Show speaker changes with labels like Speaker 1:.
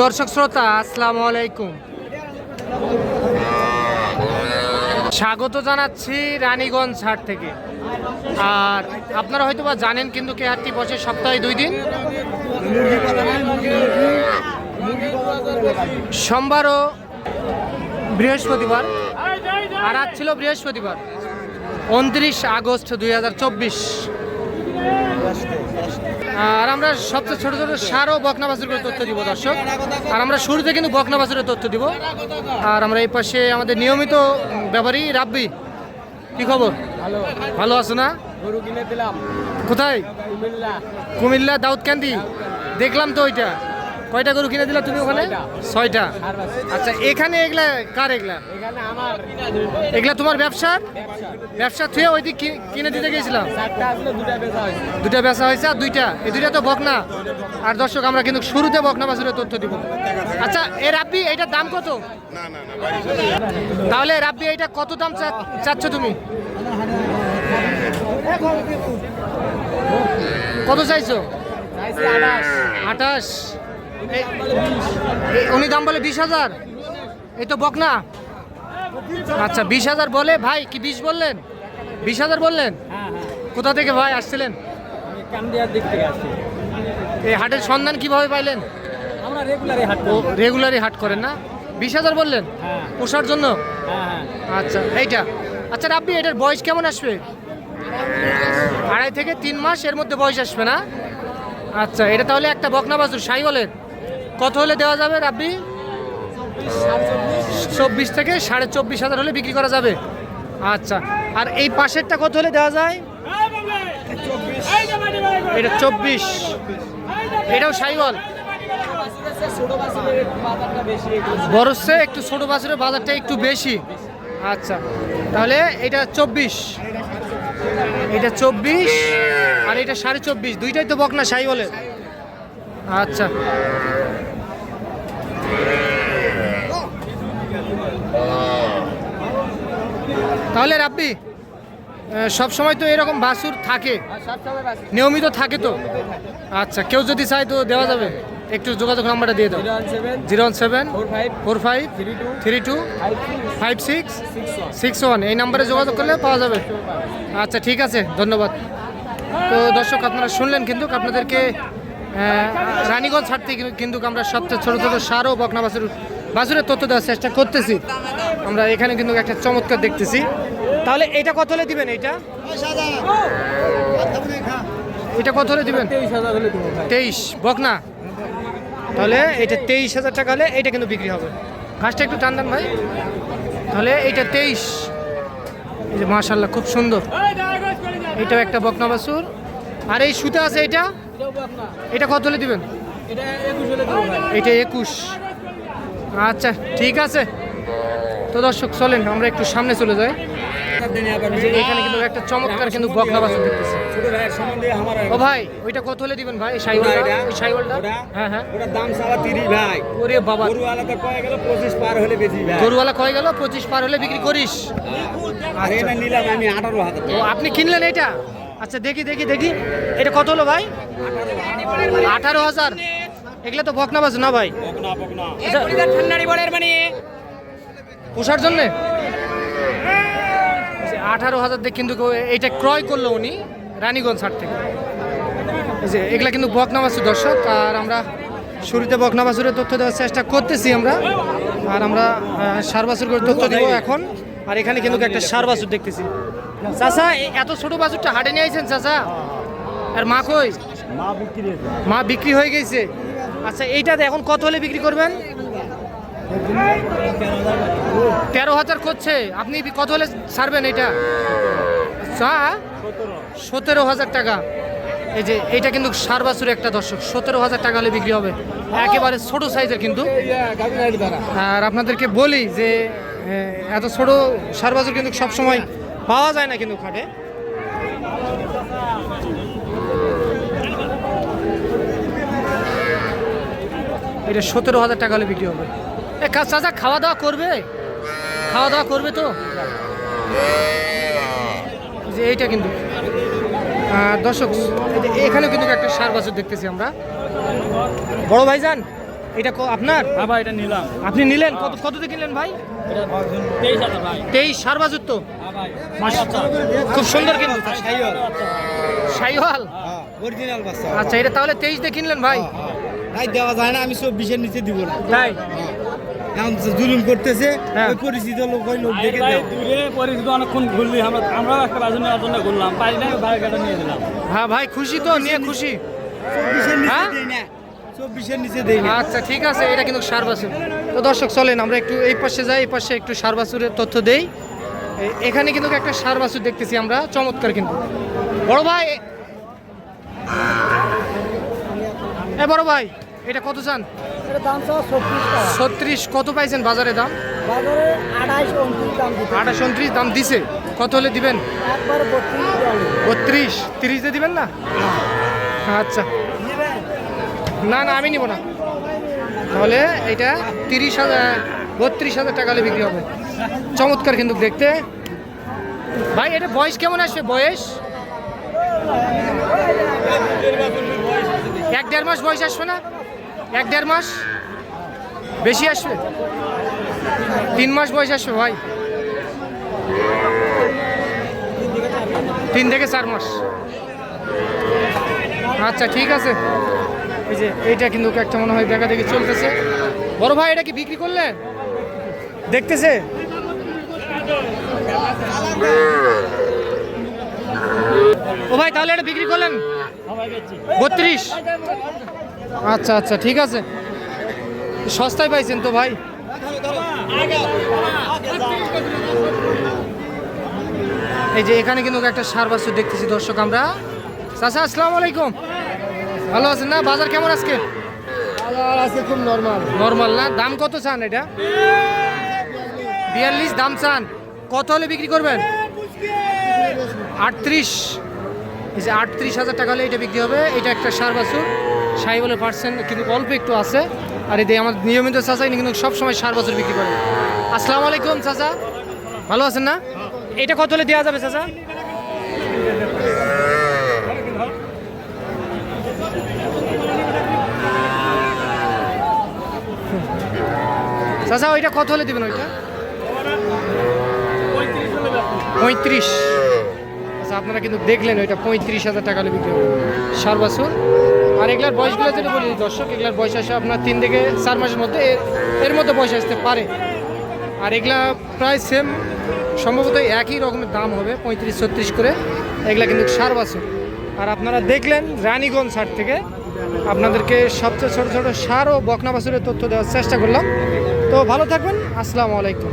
Speaker 1: দর্শক শ্রোতা, আসসালামু আলাইকুম। স্বাগত জানাচ্ছি রানীগঞ্জ হাট থেকে। আর আপনারা হয়তো বা জানেন কিন্তু কে হাটটি বসে সপ্তাহে দুই দিন? সোমবার ও বৃহস্পতিবার। আর আজ ছিল বৃহস্পতিবার, উনত্রিশ আগস্ট দুই হাজার চব্বিশ। আর আমরা সবচেয়ে ছোট ছোট সার ও বকনা করে তথ্য দিব দর্শক। আর আমরা শুরুতে কিন্তু বকনা বাছুরের তথ্য দিব। আর আমরা এই পাশে আমাদের নিয়মিত ব্যাপারী রাব্বি কি খবর?
Speaker 2: ভালো।
Speaker 1: ভালো আছো না?
Speaker 2: গরু কিনে দিলাম।
Speaker 1: কোথায়?
Speaker 2: কুমিল্লা।
Speaker 1: দাউদ দাউদকান্দি। দেখলাম তো ওইটা। কয়টা গরু কিনে দিলা তুমি ওখানে? ছয়টা। আচ্ছা এখানে এগুলা কার এগুলা? এগুলা তোমার ব্যবসা? ব্যবসা থুয়ে ওই দিক কিনে দিতে গেছিলাম
Speaker 2: দুটা বেচা হয়েছে।
Speaker 1: আর দুইটা। এই দুইটা তো বকনা। আর দর্শক আমরা কিন্তু শুরুতে বকনা বাছুরের তথ্য দিব। আচ্ছা এ রাব্বি এইটার দাম কত? তাহলে রাব্বি এইটা কত দাম চাচ্ছ তুমি? কত চাইছো?
Speaker 2: আঠাশ।
Speaker 1: উনি দাম বলে বিশ হাজার? এই তো বকনা। আচ্ছা বিশ হাজার বলে ভাই কি বিশ বললেন? বিশ হাজার বললেন?
Speaker 2: হ্যাঁ হ্যাঁ।
Speaker 1: কোথা থেকে ভাই আসছিলেন? এই হাটের সন্ধান কীভাবে পাইলেন?
Speaker 2: রেগুলারই হাট
Speaker 1: করেন না? বিশ হাজার বললেন?
Speaker 2: হ্যাঁ।
Speaker 1: পোষার জন্য? আচ্ছা এইটা। আচ্ছা রাব্বি এটার বয়স কেমন আসবে? আড়াই থেকে তিন মাস এর মধ্যে বয়স আসবে না? আচ্ছা এটা তাহলে একটা বকনা সাই বলেন কত হলে দেওয়া যাবে রাব্বি? চব্বিশ থেকে সাড়ে চব্বিশ হাজার হলে বিক্রি করা যাবে। আচ্ছা আর এই পাশেরটা কত হলে দেওয়া যায়? এটা চব্বিশ। এটাও সাইবল
Speaker 2: বাসের
Speaker 1: বরসে একটু ছোট বাছুরের বাজারটা একটু বেশি। আচ্ছা তাহলে এটা চব্বিশ। এটা চব্বিশ আর এটা সাড়ে চব্বিশ। দুইটাই তো বকনা সাই বলে আচ্ছা তাহলে রাব্বি সব সময় তো এরকম বাসুর থাকে।
Speaker 2: বাসি
Speaker 1: নিয়মিত থাকে তো? আচ্ছা কেউ যদি চায় তো দেওয়া যাবে। একটু যোগাযোগ নাম্বারটা দিয়ে দাও।
Speaker 2: Zero one seven four five three two five six
Speaker 1: six
Speaker 2: one.
Speaker 1: এই নাম্বারে যোগাযোগ করলে পাওয়া যাবে। আচ্ছা ঠিক আছে ধন্যবাদ। তো দর্শক আপনারা শুনলেন কিন্তু আপনাদেরকে রানীগঞ্জ হাট থেকে কিন্তু আমরা সবচেয়ে ছোটো ছোটো সার ও বকনা বাছুর বাছুরের তথ্য দেওয়ার চেষ্টা করতেছি। আমরা এখানে কিন্তু একটা চমৎকার দেখতেছি। তাহলে এটা কত হলে দিবেন এইটা এটা কত হলে দিবেন?
Speaker 2: তেইশ।
Speaker 1: বকনা? তাহলে এটা তেইশ হাজার টাকা হলে এটা কিন্তু বিক্রি হবে। ঘাসটা একটু টান দেন ভাই। তাহলে এইটা তেইশ। মাশাল্লাহ খুব সুন্দর। এটাও একটা বকনা বাছুর আর এই সুতে আছে এটা? এটা কত হলে দিবেন?
Speaker 2: এটা একুশ
Speaker 1: আচ্ছা ঠিক আছে। তো দর্শক চলেন আমরা একটু সামনে চলে যাই। এখানে কিন্তু একটা চমৎকার কিন্তু বকনা দেখতেছি। ও ভাই ওইটা কত হলে দিবেন ভাই? সাইওয়ালটা সাইওয়ালটা হ্যাঁ হ্যাঁ।
Speaker 2: ওটার দাম তিরিশ ভাই।
Speaker 1: ওরে বাবা।
Speaker 2: গরু কয়ে গেল পঁচিশ পার হলে বেশি ভাই।
Speaker 1: গরুওয়ালা কয়ে গেল পঁচিশ পার হলে বিক্রি করিস।
Speaker 2: আর এটা নিলাম আমি আঠারো হাজার
Speaker 1: ও আপনি কিনলেন এটা? আচ্ছা দেখি দেখি দেখি। এটা কত হলো ভাই? আঠারো হাজার। এগুলো তো বকনা বাজু না ভাই?
Speaker 2: বকনা বকনা।
Speaker 1: এটা
Speaker 2: ঠান্ডারি মানে।
Speaker 1: পোষার জন্যে? আঠারো হাজার দিয়ে কিন্তু কেউ- এইটা ক্রয় করল উনি রানীগঞ্জ হাট থেকে। যে এগুলা কিন্তু বকনা বাছুর দর্শক আর আমরা শুরুতে বকনা বাছুরের তথ্য দেওয়ার চেষ্টা করতেছি আমরা। আর আমরা আহ, সার বাছুর করে তথ্য দেবো এখন। আর এখানে কিন্তু একটা সার বাছুর দেখতেছি। চাচা এত ছোট বাছুরটা হাটে নিয়ে আইছেন চাচা? আর মা কই?
Speaker 2: মা বিক্রি
Speaker 1: মা বিক্রি হয়ে গেছে? আচ্ছা এইটাতে এখন কত হলে বিক্রি করবেন? তেরো হাজার করছে। আপনি কত হলে ছাড়বেন এটা? চা সতেরো হাজার টাকা। এই যে এইটা কিন্তু সার বাছুর একটা দর্শক সতেরো হাজার টাকা হলে বিক্রি হবে। একেবারে ছোট সাইজের কিন্তু। আর আপনাদেরকে বলি যে এত ছোট সার বাছুর কিন্তু সবসময় পাওয়া যায় না কিন্তু খাটে। এটা সতেরো হাজার টাকা হলে বিক্রি হবে। এ কা- চাচা খাওয়া দাওয়া করবে? খাওয়া দাওয়া করবে তো? যে এইটা কিন্তু। দর্শক এই যে এখানেও কিন্তু একটা সার বাছুর দেখতেছি আমরা। বড় ভাই যান এটা ক- আপনার?
Speaker 2: হ্যাঁ ভাই এটা নিলাম।
Speaker 1: আপনি নিলেন? কত কততে কিনলেন ভাই?
Speaker 2: তেইশ ভাই।
Speaker 1: তেইশ সার বাজুর তো?
Speaker 2: হ্যাঁ
Speaker 1: খুব সুন্দর কিন্তু। শাইওয়াল
Speaker 2: অরিজিনাল বাচ্চা।
Speaker 1: আচ্ছা এটা তাহলে তেইশ দিয়ে কিনলেন ভাই?
Speaker 2: ভাই দেওয়া যায় না আমি চব্বিশের নিচে দিব না।
Speaker 1: তাই?
Speaker 2: এখন জুলুম করতেছে
Speaker 1: হ্যাঁ।
Speaker 2: ওই পরিচিত লোক ওই লোক দেখে
Speaker 3: ভাই দূরে পরিচিত অনেকক্ষণ ঘুরলি আমরা আমরাও একটা বাজু নেওয়ার জন্য ঘুরলাম। পাই না ভাই গাড়ি নিয়ে দিলাম
Speaker 1: হ্যাঁ ভাই খুশি তো নিয়ে খুশি।
Speaker 2: চব্বিশের নিচে
Speaker 1: হ্যাঁ?
Speaker 2: দেই না। চব্বিশের নিচে দেই না।
Speaker 1: আচ্ছা ঠিক আছে এটা কিন্তু সার তো দর্শক চলেন আমরা একটু এই পাশে যাই এই পাশে একটু সার বাছুরের তথ্য দেই। এখানে কিন্তু একটা সার বাছুর দেখতেছি আমরা চমৎকার কিন্তু। বড় ভাই! এ বড় ভাই এটা কত চান? ছত্রিশ কত পাইছেন বাজারে দাম? আঠাশ উনত্রিশ দাম দিছে। কত হলে দিবেন?
Speaker 4: বত্রিশ
Speaker 1: তিরিশে দিবেন না? আচ্ছা। না না আমি নিব না। তাহলে এটা তিরিশ হাজার বত্রিশ হাজার টাকা হলে বিক্রি হবে। চমৎকার কিন্তু দেখতে। ভাই, এটা বয়স কেমন আসবে? বয়স? এক দেড় মাস বয়স আসবে না? এক দেড় মাস? বেশি আসবে? তিন মাস বয়স আসবে ভাই? তিন থেকে চার মাস। আচ্ছা ঠিক আছে। এই যে, এইটা কিন্তু একটা মনে হয় দেখা দেখি চলতেছে। বড় ভাই, এটা কি বিক্রি করলে দেখতেছে? ভাই, তাহলে এটা বিক্রি করলেন? বত্রিশ। আচ্ছা আচ্ছা ঠিক আছে। সস্তায় পাইছেন তো ভাই। এই যে এখানে কিন্তু একটা সার বাছুর দেখতেছি দর্শক আমরা। চাচা, আসসালামু আলাইকুম। ভালো আছেন না? বাজার কেমন আজকে?
Speaker 4: আছে খুব নর্মাল
Speaker 1: নর্মাল না? দাম কত চান এটা? বিয়াল্লিশ, দাম চান। কত হলে বিক্রি করবেন? আটত্রিশ। এই যে আটত্রিশ হাজার টাকা হলে এটা বিক্রি হবে। এটা একটা সার বাছুর। সাইবলের পার্সেন্ট কিন্তু অল্প একটু আছে। আর এতে আমার নিয়মিত চাচা কিন্তু সবসময় সার বাছুর বিক্রি করে। আসসালামু আলাইকুম চাচা। ভালো আছেন না? এটা কত হলে দেওয়া যাবে চাচা? চাচা, ওইটা কত হলে দিবেন ওইটা? পঁয়ত্রিশ। আচ্ছা আপনারা কিন্তু দেখলেন ওইটা পঁয়ত্রিশ হাজার টাকা হলে বিক্রি সার বছর আর এগুলার বয়সগুলো যেটা বলি, দর্শক, এগুলার বয়স আসে আপনার তিন থেকে চার মাসের মধ্যে। এর- মধ্যে বয়স আসতে পারে। আর এগুলা প্রায় সেম সম্ভবত একই রকমের দাম হবে, পঁয়ত্রিশ, ছত্রিশ করে। এগুলা কিন্তু সার আর আপনারা দেখলেন রানীগঞ্জ সার থেকে। আপনাদেরকে সবচেয়ে ছোটো ছোটো সার ও বকনা বাছুরের তথ্য দেওয়ার চেষ্টা করলাম। তো ভালো থাকবেন। আসসালামু আলাইকুম।